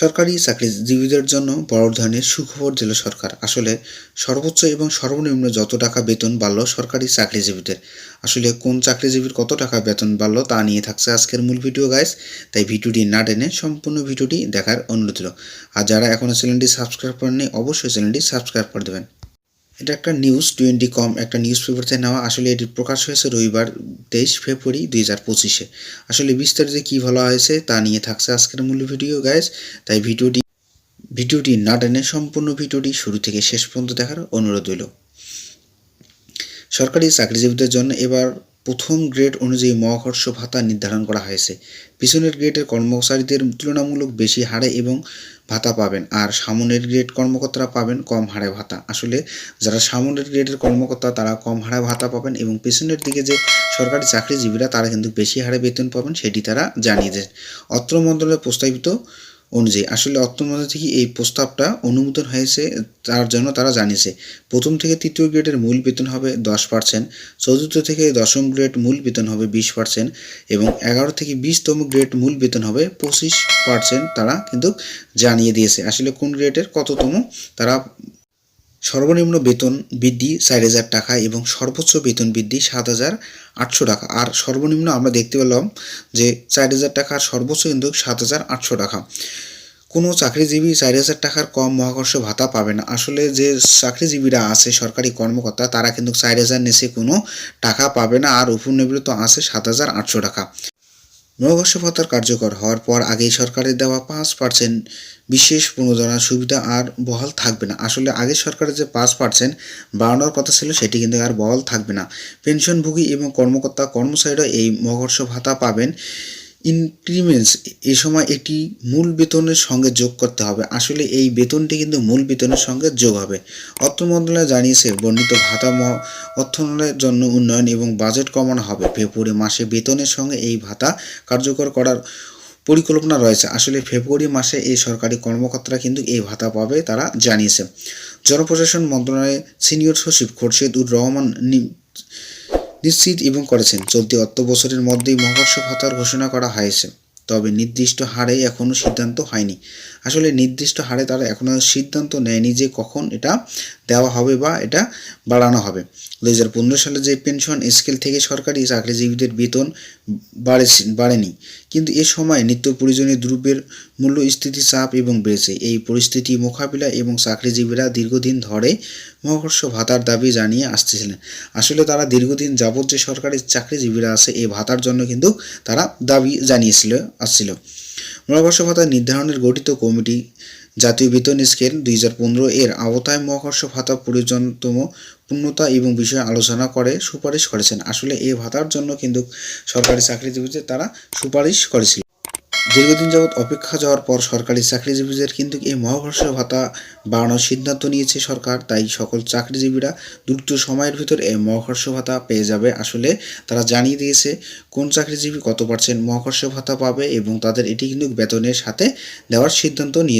সরকারি চাকরিজীবীদের জন্য বড় ধরনের সুখবর দিল সরকার। আসলে সর্বোচ্চ এবং সর্বনিম্ন যত টাকা বেতন বাড়ল সরকারি চাকরিজীবীদের। আসলে কোন চাকরিজীবীর কত টাকা বেতন বাড়ল তা নিয়ে থাকছে আজকের মূল ভিডিও গাইস। তাই ভিডিওটি না টেনে সম্পূর্ণ ভিডিওটি দেখার অনুরোধ রইল। আর যারা এখনও চ্যানেলটি সাবস্ক্রাইব করেননি, অবশ্যই চ্যানেলটি সাবস্ক্রাইব করে দেবেন। এটা একটা নিউজ টোয়েন্টি কম একটা নিউজ পেপার থেকে নেওয়া। আসলে এটি প্রকাশ হয়েছে রবিবার, তেইশ ফেব্রুয়ারি দুই হাজার পঁচিশে। আসলে বিস্তারিত কী বলা হয়েছে তা নিয়ে থাকছে আজকের মূল ভিডিও গাইজ তাই ভিডিওটি ভিডিওটি না টেনে সম্পূর্ণ ভিডিওটি শুরু থেকে শেষ পর্যন্ত দেখার অনুরোধ রইল। সরকারি চাকরিজীবীদের জন্য এবার প্রথম গ্রেড অনুযায়ী মহাকর্ষ ভাতা নির্ধারণ করা হয়েছে। পিছনের গ্রেডের কর্মচারীদের তুলনামূলক বেশি হারে এবং ভাতা পাবেন, আর সামনের গ্রেড কর্মকর্তারা পাবেন কম হারে ভাতা। আসলে যারা সামনের গ্রেডের কর্মকর্তা, তারা কম হারে ভাতা পাবেন এবং পেছনের দিকে যে সরকারি চাকরিজীবীরা, তারা কিন্তু বেশি হারে বেতন পাবেন, সেটি তারা জানিয়ে দেন। অত্র মন্ত্রণালয়ে প্রস্তাবিত অনুযায়ী। আসলে অর্থ মন্ত্রণালয় থেকে এই প্রস্তাবটা অনুমোদন হয়েছে, তার জন্য তারা জানিয়েছে, প্রথম থেকে তৃতীয় গ্রেডের মূল বেতন হবে দশ পার্সেন্ট চতুর্থ থেকে দশম গ্রেড মূল বেতন হবে বিশ পার্সেন্ট এবং এগারো থেকে বিশতম গ্রেড মূল বেতন হবে পঁচিশ পার্সেন্ট তারা কিন্তু জানিয়ে দিয়েছে। আসলে কোন গ্রেডের কততম তারা সর্বনিম্ন বেতন বৃদ্ধি চার হাজার টাকা এবং সর্বোচ্চ বেতন বৃদ্ধি সাত হাজার আটশো টাকা। আর সর্বনিম্ন আমরা দেখতে পেলাম যে চার হাজার টাকা আর সর্বোচ্চ কিন্তু সাত হাজার আটশো টাকা। কোনো চাকরিজীবী চার হাজার টাকার কম মহাকর্ষ ভাতা পাবে না। আসলে যে চাকরিজীবীরা আছে, সরকারি কর্মকর্তা, তারা কিন্তু চার হাজার নিচে কোনো টাকা পাবে না। আর উপনিবৃত্ত আছে সাত হাজার আটশো টাকা। মহাকর্ষ ভাতার কার্যকর হওয়ার পর আগেই সরকারের দেওয়া পাঁচ পার্সেন্ট বিশেষ প্রণোদনার সুবিধা আর বহাল থাকবে না। আসলে আগের সরকারের যে পাঁচ পার্সেন্ট বাড়ানোর কথা ছিল, সেটি কিন্তু আর বহাল থাকবে না। পেনশনভোগী এবং কর্মকর্তা কর্মচারীরা এই মহাকর্ষ ভাতা পাবেন। ইনক্রিমেন্টস এই সময় এটি মূল বেতনের সঙ্গে যোগ করতে হবে। আসলে এই বেতনটি কিন্তু মূল বেতনের সঙ্গে যোগ হবে। অর্থ মন্ত্রণালয় জানিয়েছে, বর্ণিত ভাতা অর্থনৈতিক জন্য উন্নয়ন এবং বাজেট কমানো হবে। ফেব্রুয়ারি মাসে বেতনের সঙ্গে এই ভাতা কার্যকর করার পরিকল্পনা রয়েছে। আসলে ফেব্রুয়ারি মাসে এই সরকারি কর্মকর্তারা কিন্তু এই ভাতা পাবে তারা জানিয়েছে। জনপ্রশাসন মন্ত্রণালয়ের সিনিয়র সচিব খোরশেদুর রহমান নিশ্চিত এবং করেছেন। চলতি অর্থ বছরের মধ্যেই মহাকর্ষ ভাতার ঘোষণা করা হয়েছে। তবে নির্দিষ্ট হারে এখনও সিদ্ধান্ত হয়নি। আসলে নির্দিষ্ট হারে তারা এখনও সিদ্ধান্ত নেয়নি যে কখন এটা দেওয়া হবে বা এটা বাড়ানো হবে। দু হাজার পনেরো সালে যে পেনশন স্কেল থেকে সরকারি চাকরিজীবীদের বেতন বাড়েছে, বাড়েনি। কিন্তু এ সময় নিত্য প্রয়োজনীয় দ্রব্যের মূল্য, স্থিতিচাপ এবং বেড়েছে। এই পরিস্থিতি মোকাবিলা এবং চাকরিজীবীরা দীর্ঘদিন ধরে মহাকর্ষ ভাতার দাবি জানিয়ে আসতেছিলেন। আসলে তারা দীর্ঘদিন যাবৎ যে সরকারি চাকরিজীবীরা আছে এই ভাতার জন্য কিন্তু তারা দাবি জানিয়েছিল। আসছিল। মহাকর্ষ ভাতা নির্ধারণের গঠিত কমিটি জাতীয় বেতন স্কেল দুই হাজার পনেরো এর আওতায় মহাকর্ষ ভাতা প্রয়োজনতম পূর্ণতা এবং বিষয়ে আলোচনা করে সুপারিশ করেছেন। আসলে এই ভাতার জন্য কিন্তু সরকারি চাকরিজীবীদের তারা সুপারিশ করেছিল। দীর্ঘদিন যাবৎ অপেক্ষা যাওয়ার পর সরকারি চাকরিজীবীদের কিন্তু এই মহাকর্ষ ভাতা বাড়ানোর সিদ্ধান্ত নিয়েছে সরকার। তাই সকল চাকরিজীবীরা দ্রুত সময়ের ভিতর এই মহাকর্ষ ভাতা পেয়ে যাবে আসলে তারা জানিয়ে দিয়েছে কোন চাকরিজীবী কত পার্সেন্ট মহাকর্ষ ভাতা পাবে এবং তাদের এটি কিন্তু বেতনের সাথে দেওয়ার সিদ্ধান্ত নিয়ে